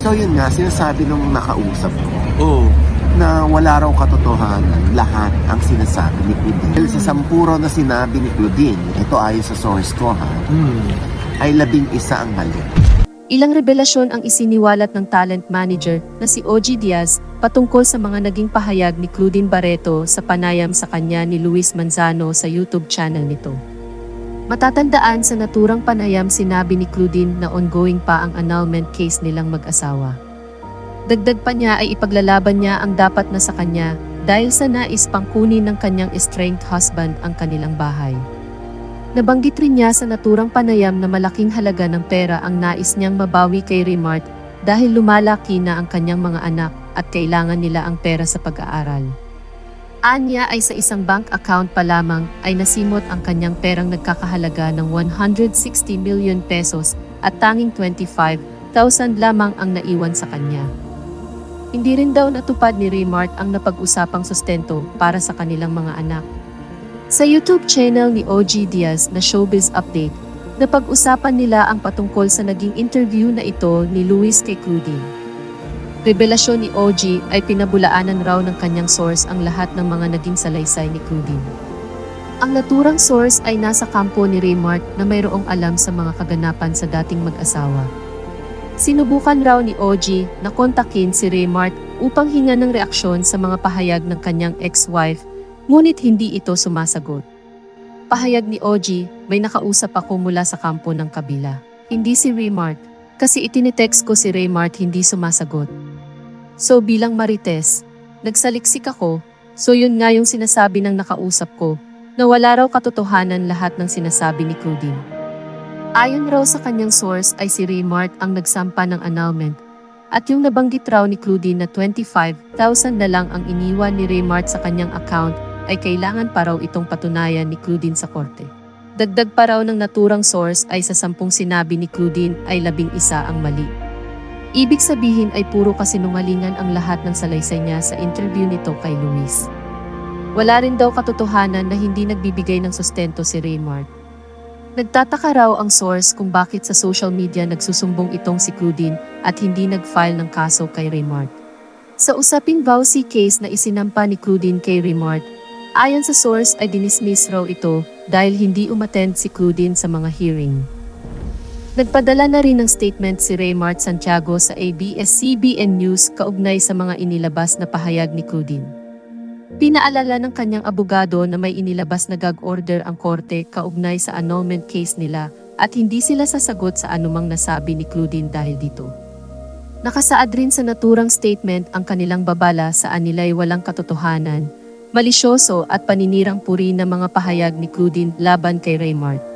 So yun nga, sinasabi nung nakausap ko Oo. na wala raw katotohanan lahat ang sinasabi ni Claudine. Dahil sa sampuro na sinabi ni Claudine, ito ayon sa source ko ha, Hmm. ay labing isa ang mali. Ilang revelasyon ang isiniwalat ng talent manager na si OG Diaz patungkol sa mga naging pahayag ni Claudine Barreto sa panayam sa kanya ni Luis Manzano sa YouTube channel nito. Matatandaan sa naturang panayam sinabi ni Claudine na ongoing pa ang annulment case nilang mag-asawa. Dagdag pa niya ay ipaglalaban niya ang dapat na sa kanya dahil sa nais pangkunin ng kanyang estranged husband ang kanilang bahay. Nabanggit rin niya sa naturang panayam na malaking halaga ng pera ang nais niyang mabawi kay Remart dahil lumalaki na ang kanyang mga anak at kailangan nila ang pera sa pag-aaral. Anya ay sa isang bank account pa lamang ay nasimot ang kanyang perang nagkakahalaga ng 160 million pesos at tanging 25,000 lamang ang naiwan sa kanya. Hindi rin daw natupad ni Remart ang napag-usapang sustento para sa kanilang mga anak. Sa YouTube channel ni OG Diaz na Showbiz Update, napag-usapan nila ang patungkol sa naging interview na ito ni Luis kay Claudine. Revelasyon ni OG ay pinabulaanan raw ng kanyang source ang lahat ng mga naging salaysay ni Claudine. Ang naturang source ay nasa kampo ni Raymart na mayroong alam sa mga kaganapan sa dating mag-asawa. Sinubukan raw ni OG na kontakin si Raymart upang hinga ng reaksyon sa mga pahayag ng kanyang ex-wife ngunit hindi ito sumasagot. Pahayag ni OG, may nakausap ako mula sa kampo ng kabila. Hindi si Raymart, kasi itinitext ko si Raymart hindi sumasagot. So bilang marites, nagsaliksik ako, so yun nga yung sinasabi ng nakausap ko, na wala raw katotohanan lahat ng sinasabi ni Claudine. Ayon raw sa kanyang source ay si Raymart ang nagsampa ng annulment, at yung nabanggit raw ni Claudine na 25,000 na lang ang iniwan ni Raymart sa kanyang account ay kailangan pa raw itong patunayan ni Claudine sa korte. Dagdag pa raw ng naturang source ay sa sampung sinabi ni Claudine ay labing isa ang mali. Ibig sabihin ay puro kasinungalingan ang lahat ng salaysay niya sa interview nito kay Luis. Wala rin daw katotohanan na hindi nagbibigay ng sustento si Raymart. Nagtataka raw ang source kung bakit sa social media nagsusumbong itong si Claudine at hindi nag-file ng kaso kay Raymart. Sa usaping vowsy case na isinampa ni Claudine kay Raymart, ayon sa source ay dinismiss raw ito dahil hindi umattend si Claudine sa mga hearing. Nagpadala na rin ng statement si Raymart Santiago sa ABS-CBN News kaugnay sa mga inilabas na pahayag ni Claudine. Pinaalala ng kanyang abogado na may inilabas na gag order ang korte kaugnay sa annulment case nila at hindi sila sasagot sa anumang nasabi ni Claudine dahil dito. Nakasaad rin sa naturang statement ang kanilang babala saan nila'y walang katotohanan, malisyoso at paninirang puri ng mga pahayag ni Claudine laban kay Raymart.